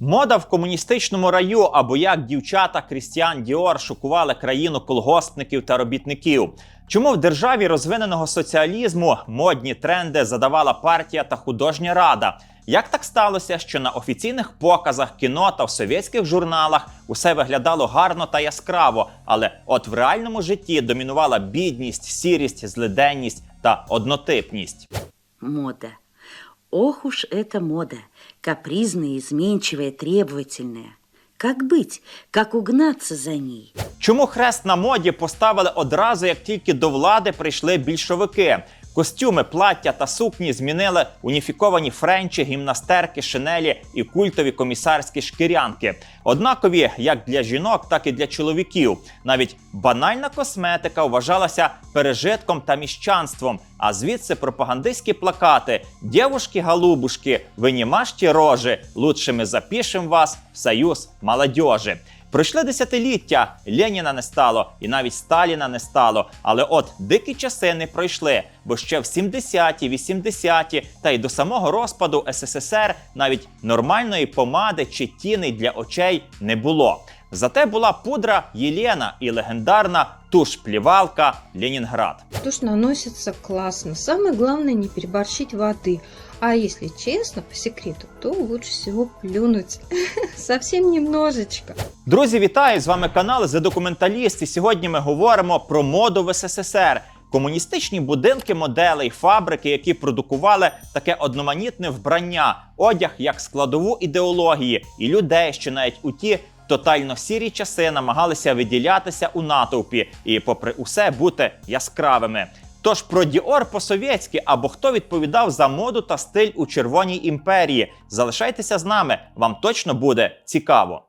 Мода в комуністичному раю або як дівчата Крістіан Діор шокували країну колгоспників та робітників. Чому в державі розвиненого соціалізму модні тренди задавала партія та художня рада? Як так сталося, що на офіційних показах кіно та в совєтських журналах усе виглядало гарно та яскраво, але от в реальному житті домінувала бідність, сірість, злиденність та однотипність? Мода. Ох уж эта мода, капризная, изменчивая, требовательная. Как бить, як угнатися за ній? Чому хрест на моді поставили одразу, як тільки до влади прийшли більшовики? Костюми, плаття та сукні змінили уніфіковані френчі, гімнастерки, шинелі і культові комісарські шкірянки. Однакові як для жінок, так і для чоловіків. Навіть банальна косметика вважалася пережитком та міщанством. А звідси пропагандистські плакати: Дівушки-голубушки, ви не мажте рожи, лучше ми запишем вас в союз молодежи. Пройшли десятиліття, Леніна не стало, і навіть Сталіна не стало. Але от дикі часи не пройшли, бо ще в 70-ті, 80-ті та й до самого розпаду СССР навіть нормальної помади чи тіней для очей не було. Зате була пудра Єлена і легендарна туш плівалка Ленінград. Тушь наносится классно. Самое главное не переборщить воды. А если честно, по секрету, то лучше всего плюнуть. Совсем немножечко. Друзі, вітаю! З вами канал The Документаліст. І сьогодні ми говоримо про моду в СССР. Комуністичні будинки моделей, фабрики, які продукували таке одноманітне вбрання, одяг як складову ідеології, і людей, що навіть у ті тотально сірі часи намагалися виділятися у натовпі і, попри усе, бути яскравими. Тож про Діор по-совєтськи або хто відповідав за моду та стиль у Червоній імперії. Залишайтеся з нами, вам точно буде цікаво.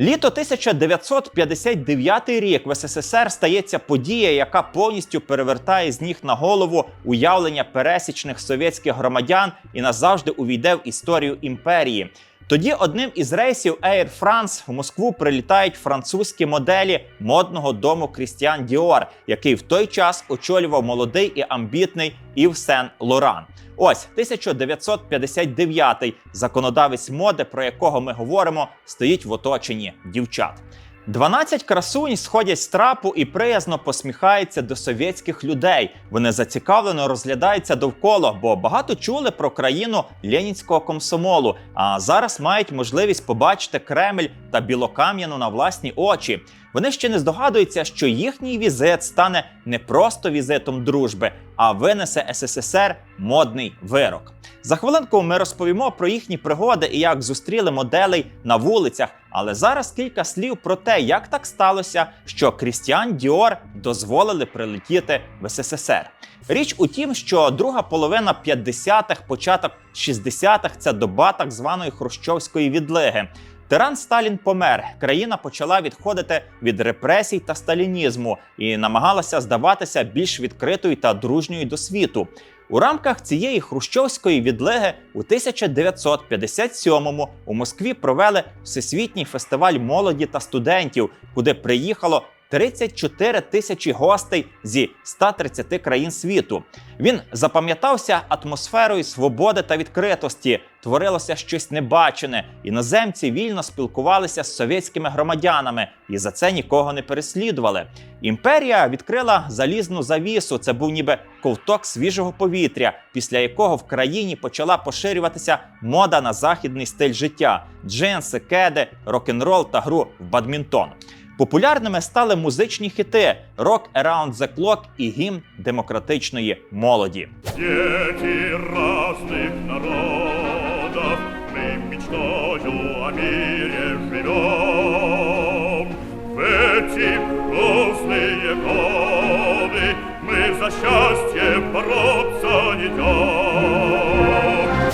Літо 1959 рік в СССР стається подія, яка повністю перевертає з ніг на голову уявлення пересічних совєтських громадян і назавжди увійде в історію імперії. Тоді одним із рейсів Air France в Москву прилітають французькі моделі модного дому Крістіан Діор, який в той час очолював молодий і амбітний Ів Сен Лоран. Ось 1959 законодавець моди, про якого ми говоримо, стоїть в оточенні дівчат. 12 красунь сходять з трапу і приязно посміхаються до совєтських людей. Вони зацікавлено розглядаються довкола, бо багато чули про країну ленінського комсомолу. А зараз мають можливість побачити Кремль та Білокам'яну на власні очі. Вони ще не здогадуються, що їхній візит стане не просто візитом дружби, а винесе СССР модний вирок. За хвилинку ми розповімо про їхні пригоди і як зустріли моделей на вулицях. Але зараз кілька слів про те, як так сталося, що Крістіан Діор дозволили прилетіти в СССР. Річ у тім, що друга половина 50-х, початок 60-х – це доба так званої хрущовської відлиги. Тиран Сталін помер. Країна почала відходити від репресій та сталінізму і намагалася здаватися більш відкритою та дружньою до світу. У рамках цієї хрущовської відлеги у 1957-му у Москві провели всесвітній фестиваль молоді та студентів, куди приїхало 34 тисячі гостей зі 130 країн світу. Він запам'ятався атмосферою свободи та відкритості. Творилося щось небачене. Іноземці вільно спілкувалися з совєтськими громадянами і за це нікого не переслідували. Імперія відкрила залізну завісу. Це був ніби ковток свіжого повітря, після якого в країні почала поширюватися мода на західний стиль життя: джинси, кеди, рок-н-рол та гру в бадмінтон. Популярними стали музичні хіти «Rock Around the Clock» і гімн демократичної молоді. Дети разных народов, мы мечтою о мире живем. В эти грустные годы мы за счастье бороться идем.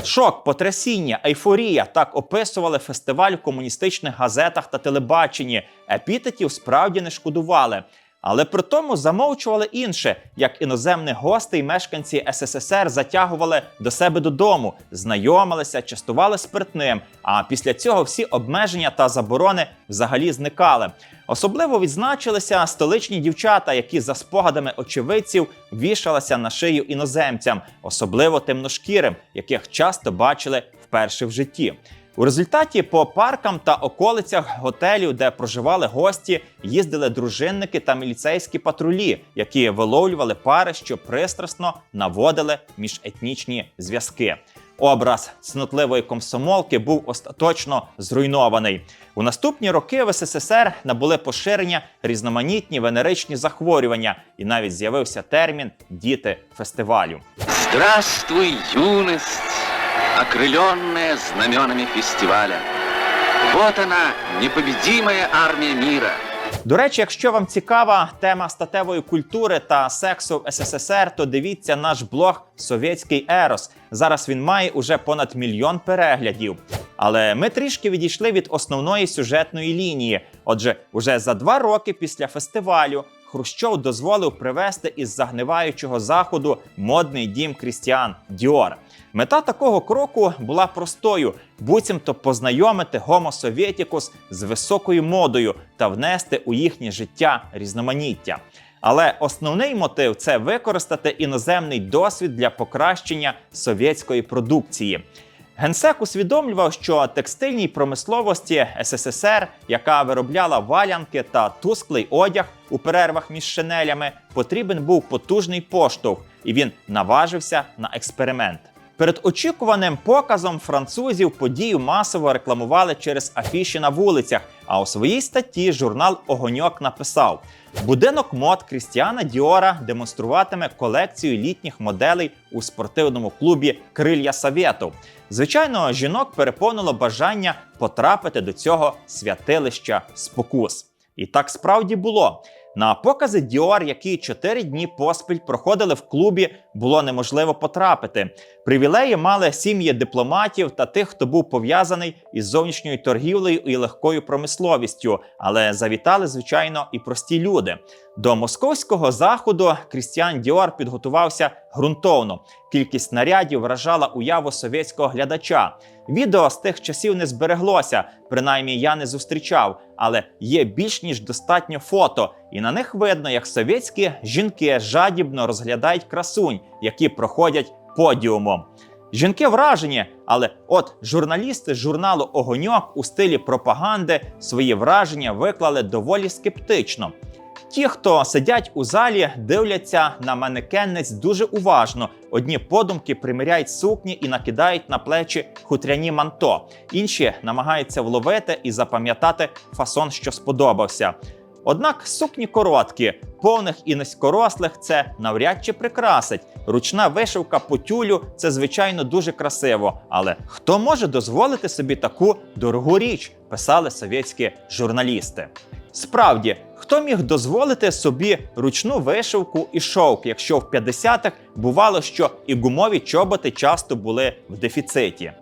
Шок, потрясіння, ейфорія так описували фестиваль в комуністичних газетах та телебаченні. Епітетів справді не шкодували. Але при тому замовчували інше, як іноземних гостей мешканці СССР затягували до себе додому, знайомилися, частували спиртним. А після цього всі обмеження та заборони взагалі зникали. Особливо відзначилися столичні дівчата, які за спогадами очевидців вішалися на шию іноземцям, особливо темношкірим, яких часто бачили вперше в житті. У результаті по паркам та околицях готелів, де проживали гості, їздили дружинники та міліцейські патрулі, які виловлювали пари, що пристрасно наводили міжетнічні зв'язки. Образ цнотливої комсомолки був остаточно зруйнований. У наступні роки в СССР набули поширення різноманітні венеричні захворювання, і навіть з'явився термін діти фестивалю. Здравствуй, юность, окрыленная знаменами фестиваля. Вот она, непобедимая армия мира. До речі, якщо вам цікава тема статевої культури та сексу в СССР, то дивіться наш блог Совєтський Ерос. Зараз він має уже понад мільйон переглядів. Але ми трішки відійшли від основної сюжетної лінії. Отже, уже за два роки після фестивалю Хрущов дозволив привезти із загниваючого заходу модний дім Крістіан Діор. Мета такого кроку була простою: буцімто познайомити Sovieticus з високою модою та внести у їхнє життя різноманіття. Але основний мотив це використати іноземний досвід для покращення совєтської продукції. Генсек усвідомлював, що текстильній промисловості СССР, яка виробляла валянки та тусклий одяг у перервах між шинелями, потрібен був потужний поштовх, і він наважився на експеримент. Перед очікуваним показом французів подію масово рекламували через афіші на вулицях. А у своїй статті журнал Огоньок написав: будинок мод Крістіана Діора демонструватиме колекцію літніх моделей у спортивному клубі Крилья Савєту. Звичайно, жінок переповнило бажання потрапити до цього святилища спокус. І так справді було. На покази Діор, які чотири дні поспіль проходили в клубі, було неможливо потрапити. Привілеї мали сім'ї дипломатів та тих, хто був пов'язаний із зовнішньою торгівлею і легкою промисловістю, але завітали, звичайно, і прості люди. До московського заходу Крістіан Діор підготувався ґрунтовно. Кількість нарядів вражала уяву совєтського глядача. Відео з тих часів не збереглося, принаймні я не зустрічав, але є більш ніж достатньо фото, і на них видно, як совєтські жінки жадібно розглядають красунь, які проходять подіумом. Жінки вражені, але от журналісти журналу Огоньок у стилі пропаганди свої враження виклали доволі скептично. Ті, хто сидять у залі, дивляться на манекенниць дуже уважно. Одні подумки приміряють сукні і накидають на плечі хутряні манто. Інші намагаються вловити і запам'ятати фасон, що сподобався. Однак сукні короткі, повних і низькорослих це навряд чи прикрасить. Ручна вишивка по тюлю це звичайно дуже красиво. Але хто може дозволити собі таку дорогу річ? писали совєтські журналісти. Справді, хто міг дозволити собі ручну вишивку і шовк, якщо в 50-х бувало, що і гумові чоботи часто були в дефіциті.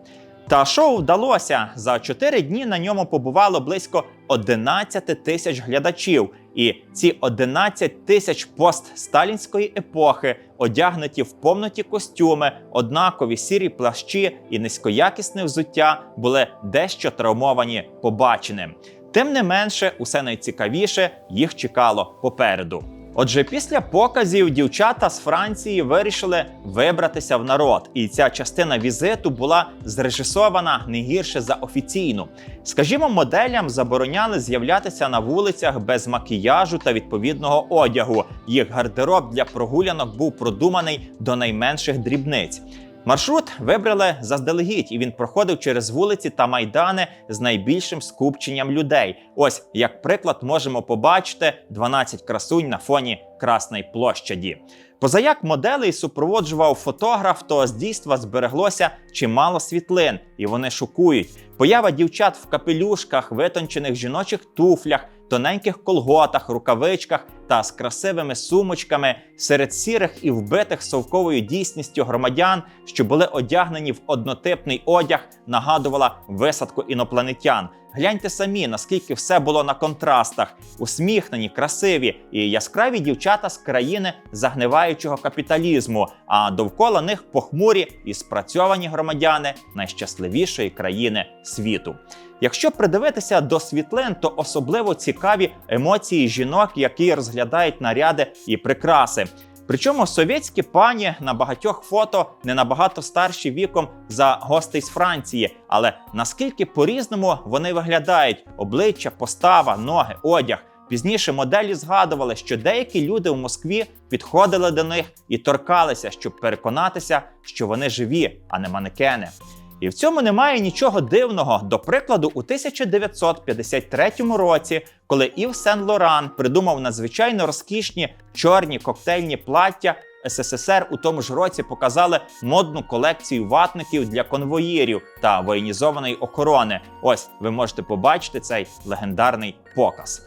Та шоу вдалося. За 4 дні на ньому побувало близько 11 тисяч глядачів. І ці 11 тисяч постсталінської епохи, одягнуті в повноті костюми, однакові сірі плащі і низькоякісне взуття, були дещо травмовані побаченим. Тим не менше, усе найцікавіше їх чекало попереду. Отже, після показів дівчата з Франції вирішили вибратися в народ, і ця частина візиту була зрежисована не гірше за офіційну. Скажімо, моделям забороняли з'являтися на вулицях без макіяжу та відповідного одягу. Їх гардероб для прогулянок був продуманий до найменших дрібниць. Маршрут вибрали заздалегідь, і він проходив через вулиці та майдани з найбільшим скупченням людей. Ось як приклад можемо побачити 12 красунь на фоні Красної площаді. Позаяк моделей супроводжував фотограф, то з дійства збереглося чимало світлин, і вони шокують. Поява дівчат в капелюшках, витончених жіночих туфлях, тоненьких колготах, рукавичках та з красивими сумочками серед сірих і вбитих совковою дійсністю громадян, що були одягнені в однотипний одяг, нагадувала висадку інопланетян. Гляньте самі, наскільки все було на контрастах, усміхнені, красиві і яскраві дівчата з країни загниваючого капіталізму. А довкола них похмурі і спрацьовані громадяни найщасливішої країни світу. Якщо придивитися до світлин, то особливо цікаві емоції жінок, які розглядають наряди і прикраси. Причому совєтські пані на багатьох фото не набагато старші віком за гостей з Франції, але наскільки по-різному вони виглядають: обличчя, постава, ноги, одяг. Пізніше моделі згадували, що деякі люди в Москві підходили до них і торкалися, щоб переконатися, що вони живі, а не манекени. І в цьому немає нічого дивного. До прикладу, у 1953 році, коли Ів Сен Лоран придумав надзвичайно розкішні чорні коктейльні плаття, СССР у тому ж році показали модну колекцію ватників для конвоїрів та воєнізованої охорони. Ось ви можете побачити цей легендарний показ.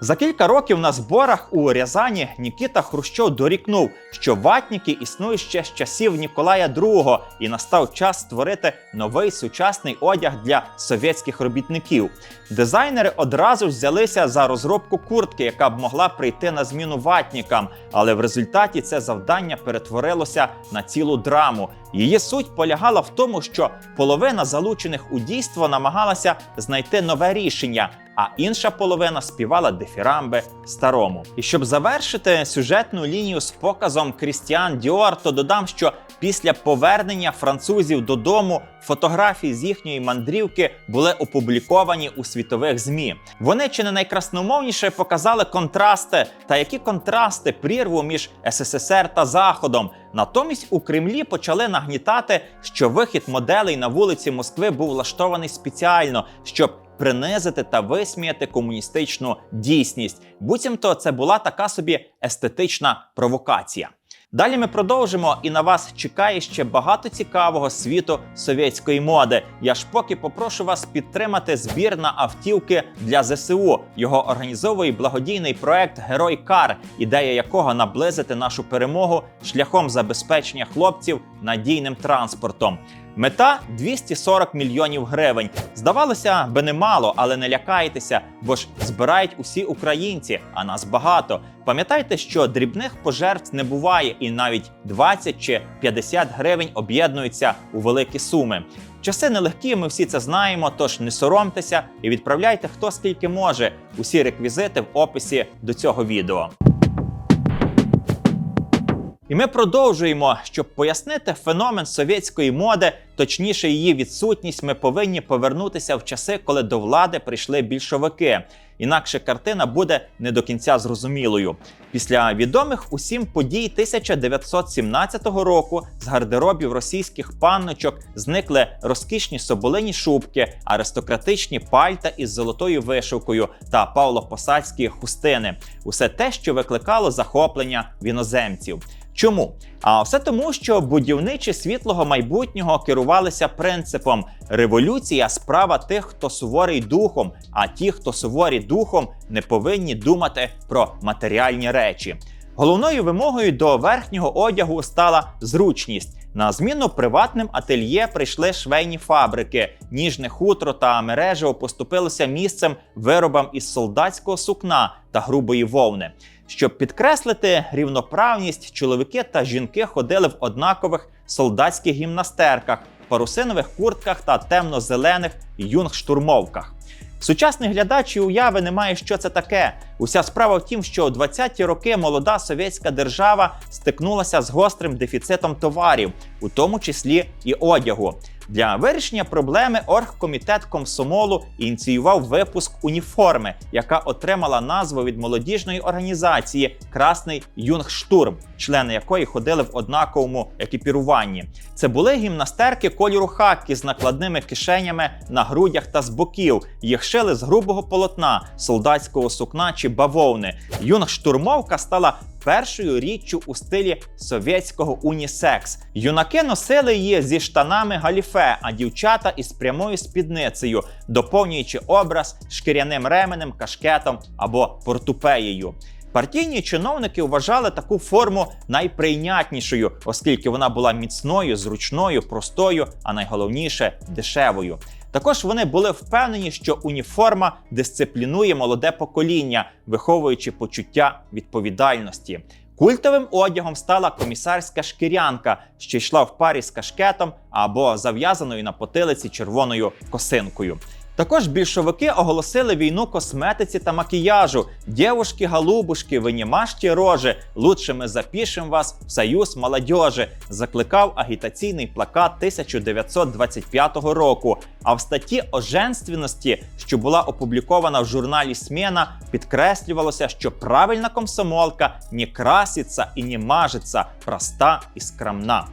За кілька років на зборах у Рязані Нікіта Хрущов дорікнув, що ватніки існують ще з часів Ніколая II, і настав час створити новий сучасний одяг для совєтських робітників. Дизайнери одразу взялися за розробку куртки, яка б могла прийти на зміну ватнікам, але в результаті це завдання перетворилося на цілу драму. Її суть полягала в тому, що половина залучених у дійство намагалася знайти нове рішення, а інша половина співала дифірамби старому. І щоб завершити сюжетну лінію з показом Крістіан Діор, то додам, що після повернення французів додому фотографії з їхньої мандрівки були опубліковані у світових змі. Вони чи не найкрасномовніше показали контрасти, та які контрасти прірву між СССР та Заходом. Натомість у Кремлі почали нагнітати, що вихід моделей на вулиці Москви був влаштований спеціально, щоб принизити та висміяти комуністичну дійсність. Буцімто це була така собі естетична провокація. Далі ми продовжимо, і на вас чекає ще багато цікавого світу совєтської моди. Я ж поки попрошу вас підтримати збір на автівки для ЗСУ. Його організовує благодійний проект Герой Кар, ідея якого наблизити нашу перемогу шляхом забезпечення хлопців надійним транспортом. Мета 240 мільйонів гривень. Здавалося би, немало, але не лякайтеся, бо ж збирають усі українці, а нас багато. Пам'ятайте, що дрібних пожертв не буває, і навіть 20 чи 50 гривень об'єднуються у великі суми. Часи нелегкі, ми всі це знаємо, тож не соромтеся і відправляйте хто скільки може. Усі реквізити в описі до цього відео. Ми продовжуємо, щоб пояснити феномен совєтської моди, точніше її відсутність, ми повинні повернутися в часи, коли до влади прийшли більшовики. Інакше картина буде не до кінця зрозумілою. Після відомих усім подій 1917 року з гардеробів російських панночок зникли розкішні соболині шубки, аристократичні пальта із золотою вишивкою та павло-посадські хустини. Усе те, що викликало захоплення в іноземців. Чому? А все тому, що будівничі світлого майбутнього керувалися принципом революція справа тих, хто суворий духом, а ті, хто суворі духом, не повинні думати про матеріальні речі. Головною вимогою до верхнього одягу стала зручність. На зміну приватним ательє прийшли швейні фабрики. Ніжне хутро та мережево поступилося місцем виробам із солдатського сукна та грубої вовни. Щоб підкреслити рівноправність, чоловіки та жінки ходили в однакових солдатських гімнастерках, парусинових куртках та темно-зелених юнг-штурмовках. Сучасний глядач і уяви не має, що це таке. Уся справа в тім, що у 20-ті роки молода совєтська держава стикнулася з гострим дефіцитом товарів, у тому числі і одягу. Для вирішення проблеми оргкомітет комсомолу ініціював випуск уніформи, яка отримала назву від молодіжної організації Красний Юнгштурм, члени якої ходили в однаковому екіпіруванні. Це були гімнастерки кольору хакі з накладними кишенями на грудях та з боків. Їх шили з грубого полотна, солдатського сукна чи бавовни. Юнгштурмовка стала першою річчю у стилі совєтського унісекс. Юнаки носили її зі штанами галіфе, а дівчата із прямою спідницею, доповнюючи образ шкіряним ременем, кашкетом або портупеєю. Партійні чиновники вважали таку форму найприйнятнішою, оскільки вона була міцною, зручною, простою, а найголовніше дешевою. Також вони були впевнені, що уніформа дисциплінує молоде покоління, виховуючи почуття відповідальності. Культовим одягом стала комісарська шкірянка, що йшла в парі з кашкетом або зав'язаною на потилиці червоною косинкою. Також більшовики оголосили війну косметиці та макіяжу. Дівушки, голубушки, ви не мажте рожи, лучше ми запишем вас в союз молодежі, закликав агітаційний плакат 1925 року. А в статті о женственності, що була опублікована в журналі Смена, підкреслювалося, що правильна комсомолка не краситься і не мажеться, проста і скромна.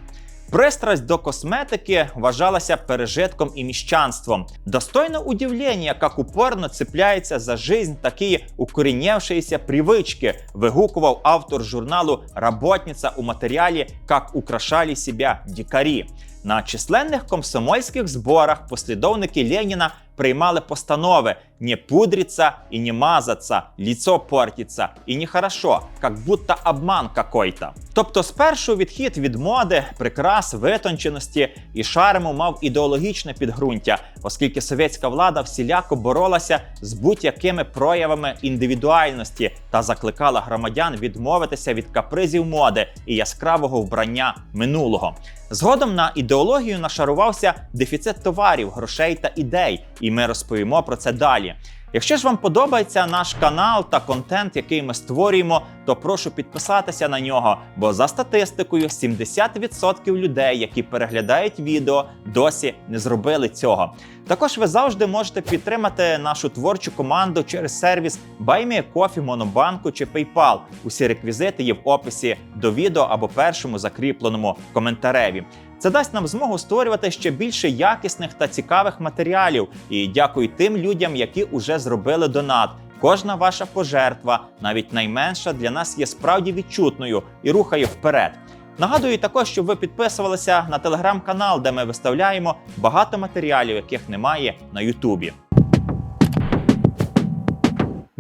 Пристрасть до косметики вважалася пережитком і міщанством. Достойно удивлення, як упорно цепляється за жизнь такі укорінявшиеся привички, вигукував автор журналу «Работниця» у матеріалі «Как украшали себя дикарі». На численних комсомольських зборах послідовники Леніна приймали постанови не пудриться і не мазаться, лицо портиться і нехорошо, як будто обман какой-то. Тобто, спершу відхід від моди, прикрас, витонченості і шарму мав ідеологічне підґрунтя, оскільки совєтська влада всіляко боролася з будь-якими проявами індивідуальності та закликала громадян відмовитися від капризів моди і яскравого вбрання минулого. Згодом на ідеологію нашарувався дефіцит товарів, грошей та ідей, і ми розповімо про це далі. Якщо ж вам подобається наш канал та контент, який ми створюємо, то прошу підписатися на нього, бо за статистикою 70% людей, які переглядають відео, досі не зробили цього. Також ви завжди можете підтримати нашу творчу команду через сервіс BuyMeACoffee, Монобанку чи PayPal. Усі реквізити є в описі до відео або першому закріпленому коментареві. Це дасть нам змогу створювати ще більше якісних та цікавих матеріалів. І дякую тим людям, які уже зробили донат. Кожна ваша пожертва, навіть найменша, для нас є справді відчутною і рухає вперед. Нагадую також, щоб ви підписувалися на телеграм-канал, де ми виставляємо багато матеріалів, яких немає на Ютубі.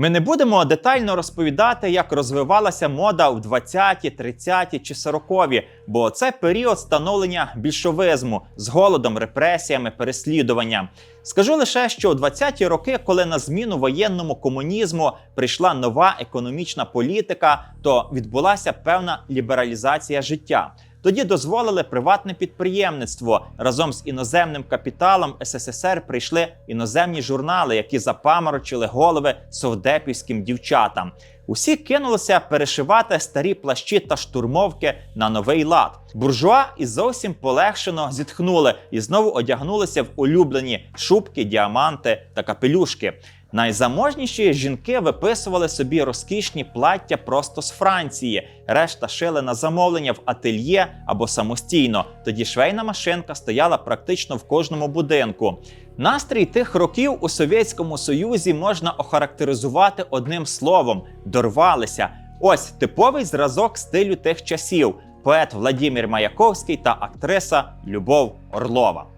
Ми не будемо детально розповідати, як розвивалася мода в 20-ті, 30-ті чи 40-ві, бо це період становлення більшовизму з голодом, репресіями, переслідуванням. Скажу лише, що у 20-ті роки, коли на зміну воєнному комунізму прийшла нова економічна політика, то відбулася певна лібералізація життя. Тоді дозволили приватне підприємництво разом з іноземним капіталом СССР прийшли іноземні журнали, які запаморочили голови совдепівським дівчатам. Усі кинулися перешивати старі плащі та штурмовки на новий лад. Буржуа і зовсім полегшено зітхнули і знову одягнулися в улюблені шубки, діаманти та капелюшки. Найзаможніші жінки виписували собі розкішні плаття просто з Франції. Решта шили на замовлення в ательє або самостійно. Тоді швейна машинка стояла практично в кожному будинку. Настрій тих років у Совєтському Союзі можна охарактеризувати одним словом: дорвалися. Ось типовий зразок стилю тих часів: поет Владимир Маяковський та актриса Любов Орлова.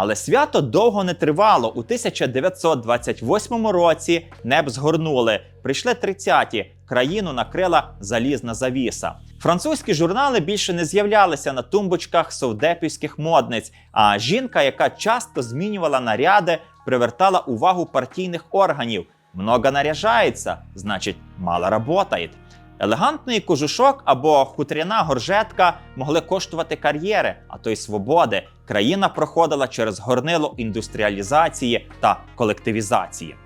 Але свято довго не тривало. У 1928 році неб згорнули. Прийшли 30-ті. Країну накрила залізна завіса. Французькі журнали більше не з'являлися на тумбочках совдепівських модниць. А жінка, яка часто змінювала наряди, привертала увагу партійних органів. Много наряжається, значить, мало работает. Елегантний кожушок або хутряна горжетка могли коштувати кар'єри, а то й свободи. Країна проходила через горнило індустріалізації та колективізації.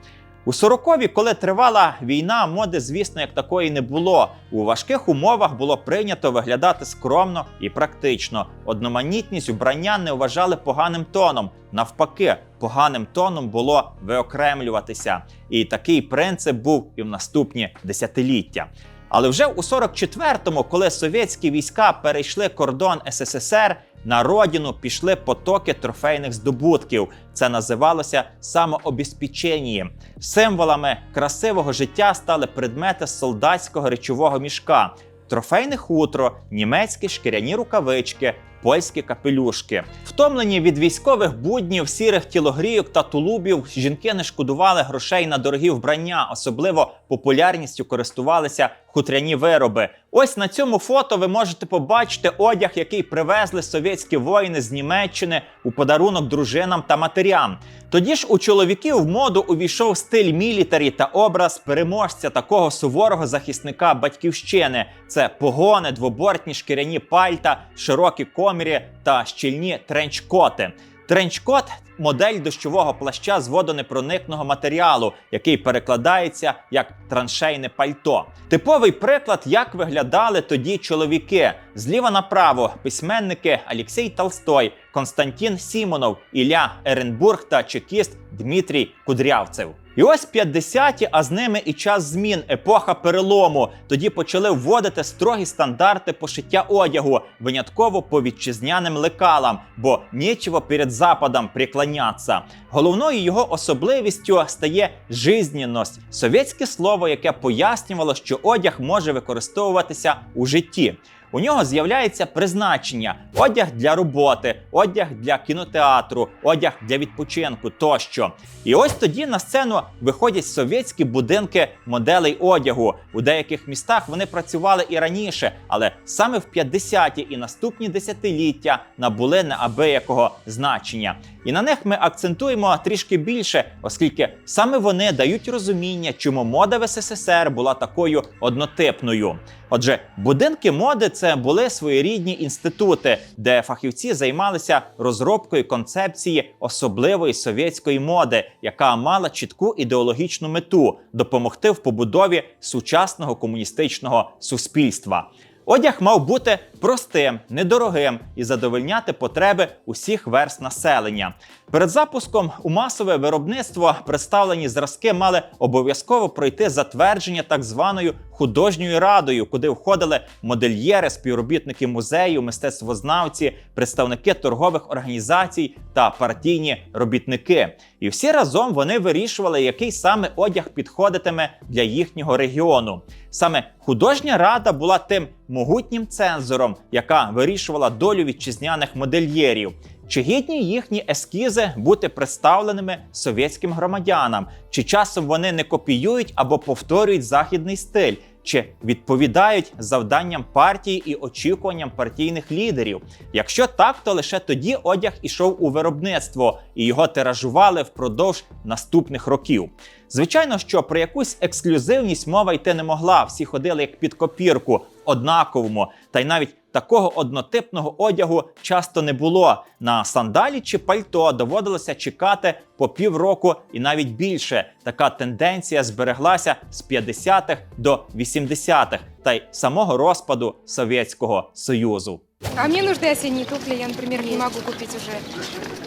У 40-ві, коли тривала війна, моди, звісно, як такої не було. У важких умовах було прийнято виглядати скромно і практично. Одноманітність вбрання не вважали поганим тоном. Навпаки, поганим тоном було виокремлюватися. І такий принцип був і в наступні десятиліття. Але вже у 44-му, коли совєтські війська перейшли кордон СССР, на родину пішли потоки трофейних здобутків. Це називалося самообезпеченням. Символами красивого життя стали предмети солдатського речового мішка. Трофейне хутро, німецькі шкіряні рукавички, польські капелюшки. Втомлені від військових буднів, сірих тілогрійок та тулубів, жінки не шкодували грошей на дорогі вбрання, особливо популярністю користувалися хутряні вироби. Ось на цьому фото ви можете побачити одяг, який привезли совєтські воїни з Німеччини у подарунок дружинам та матерям. Тоді ж у чоловіків в моду увійшов стиль мілітарі та образ переможця такого суворого захисника батьківщини. Це погони, двобортні шкіряні пальта, широкі комірі та щільні тренчкоти. Тренчкот модель дощового плаща з водонепроникного матеріалу, який перекладається як траншейне пальто. Типовий приклад, як виглядали тоді чоловіки. Зліва направо письменники Алексій Толстой, Константин Сімонов, Ілля Еренбург та чекіст Дмитрій Кудрявцев. І ось 50-ті, а з ними і час змін, епоха перелому. Тоді почали вводити строгі стандарти пошиття одягу, винятково по вітчизняним лекалам, бо нічого перед западом приклонятися. Головною його особливістю стає жизненність, совєтське слово, яке пояснювало, що одяг може використовуватися у житті. У нього з'являється призначення: одяг для роботи, одяг для кінотеатру, одяг для відпочинку тощо. І ось тоді на сцену виходять совєтські будинки моделей одягу. У деяких містах вони працювали і раніше, але саме в 50-ті і наступні десятиліття набули неабиякого значення. І на них ми акцентуємо трішки більше, оскільки саме вони дають розуміння, чому мода в СССР була такою однотипною. Отже, будинки моди це були своєрідні інститути, де фахівці займалися розробкою концепції особливої совєтської моди, яка мала чітку ідеологічну мету допомогти в побудові сучасного комуністичного суспільства. Одяг мав бути простим, недорогим і задовольняти потреби усіх верст населення. Перед запуском у масове виробництво представлені зразки мали обов'язково пройти затвердження так званою художньою радою, куди входили модельєри, співробітники музею, мистецтвознавці, представники торгових організацій та партійні робітники. І всі разом вони вирішували, який саме одяг підходитиме для їхнього регіону. Саме художня рада була тим могутнім цензором, яка вирішувала долю вітчизняних модельєрів. Чи гідні їхні ескізи бути представленими совєтським громадянам? Чи часом вони не копіюють або повторюють західний стиль? Чи відповідають завданням партії і очікуванням партійних лідерів? Якщо так, то лише тоді одяг ішов у виробництво і його тиражували впродовж наступних років. Звичайно, що про якусь ексклюзивність мова йти не могла. Всі ходили як під копірку, однаковому, та й навіть такого однотипного одягу часто не було. На сандалі чи пальто доводилося чекати по півроку і навіть більше. Така тенденція збереглася з 50-х до 80-х та й самого розпаду Совєтського Союзу. А мне нужны осенние туфли, я, например, не могу купить уже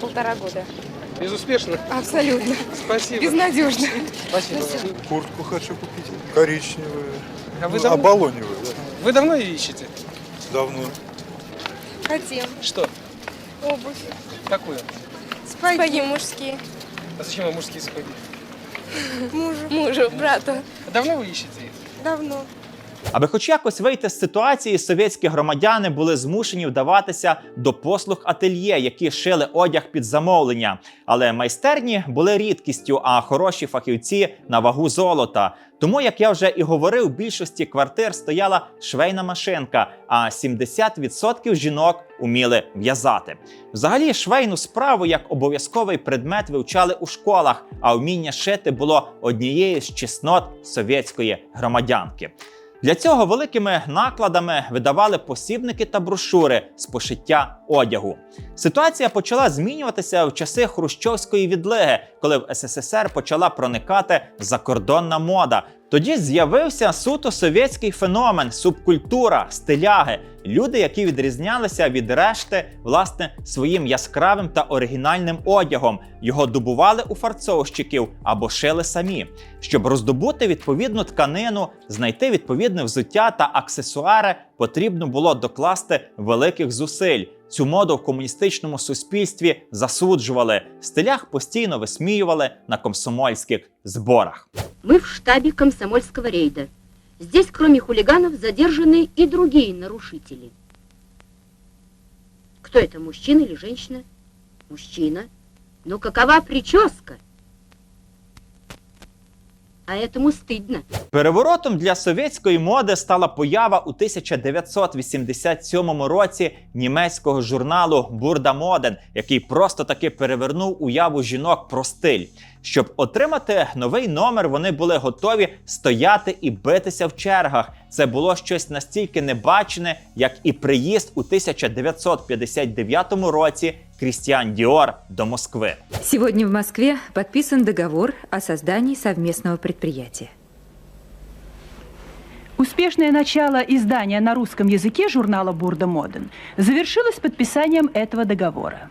полтора года. Безуспешно. Абсолютно. Спасибо. Безнадежно. Спасибо. Куртку хочу купить. Коричневую. А вы, Ну, давно, оболоневую, да. вы давно ее ищете? Давно. Хотим. Что? Обувь. Какую? Спаги мужские. А зачем вам мужские сапоги? Мужу. Мужу, брату. А давно вы ищете их? Давно. Аби хоч якось вийти з ситуації, совєтські громадяни були змушені вдаватися до послуг ательє, які шили одяг під замовлення. Але майстерні були рідкістю, а хороші фахівці на вагу золота. Тому, як я вже і говорив, в більшості квартир стояла швейна машинка, а 70% жінок уміли в'язати. Взагалі, швейну справу як обов'язковий предмет вивчали у школах, а вміння шити було однією з чеснот совєтської громадянки. Для цього великими накладами видавали посібники та брошури з пошиття одягу. Ситуація почала змінюватися в часи хрущовської відлиги, коли в СССР почала проникати закордонна мода. Тоді з'явився суто совєтський феномен, субкультура, стиляги. Люди, які відрізнялися від решти, власне, своїм яскравим та оригінальним одягом. Його добували у фарцовщиків або шили самі. Щоб роздобути відповідну тканину, знайти відповідне взуття та аксесуари, потрібно було докласти великих зусиль. Цю моду в комуністичному суспільстві засуджували, в стилях постійно висміювали на комсомольських зборах. Мы в штабе комсомольского рейда. Здесь, кроме хулиганов, задержаны и другие нарушители. Кто это, мужчина или женщина? Мужчина. Но какова прическа? А этому стыдно. Переворотом для совєтської моди стала поява у 1987 році німецького журналу Бурда Моден, який просто таки перевернув уяву жінок про стиль. Щоб отримати новий номер, вони були готові стояти і битися в чергах. Це було щось настільки небачене, як і приїзд у 1959 році Крістіан Діор до Москви. Сегодня в Москве подписан договор о создании совместного предприятия. Успешное начало издания на русском языке журнала «Бурда Моден» завершилось подписанием этого договора.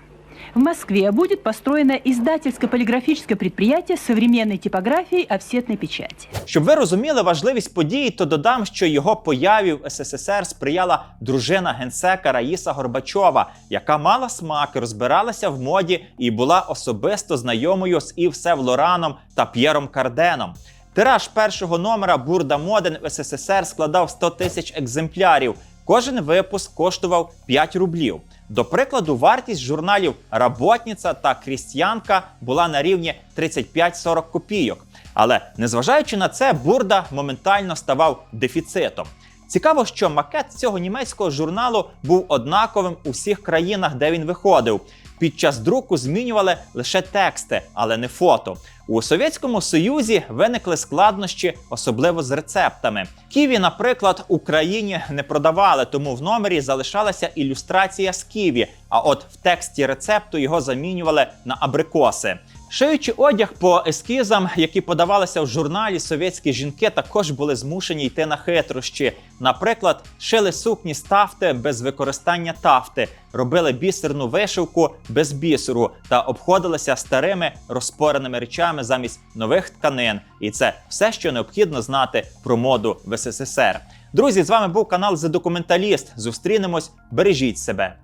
В Москве будет построено издательско-полиграфическое предприятие современной типографией офсетной печати. Щоб ви розуміли важливість події, то додам, що його появі в СССР сприяла дружина генсека Раїса Горбачова, яка мала смак, розбиралася в моді і була особисто знайомою з Ів Сев Лораном та П'єром Карденом. Тираж першого номера Бурда Моден в СССР складав 100 тисяч екземплярів. Кожен випуск коштував 5 рублів. До прикладу, вартість журналів Работниця та Крістіянка була на рівні 35-40 копійок. Але незважаючи на це, бурда моментально ставав дефіцитом. Цікаво, що макет цього німецького журналу був однаковим у всіх країнах, де він виходив. Під час друку змінювали лише тексти, але не фото. У Совєтському Союзі виникли складнощі, особливо з рецептами. Ківі, наприклад, Україні не продавали, тому в номері залишалася ілюстрація з ківі. А от в тексті рецепту його замінювали на абрикоси. Шиючи одяг по ескізам, які подавалися в журналі, совєтські жінки також були змушені йти на хитрощі. Наприклад, шили сукні з тафти без використання тафти, робили бісерну вишивку без бісеру та обходилися старими розпореними речами замість нових тканин. І це все, що необхідно знати про моду в СССР. Друзі, з вами був канал The Документаліст. Зустрінемось, бережіть себе.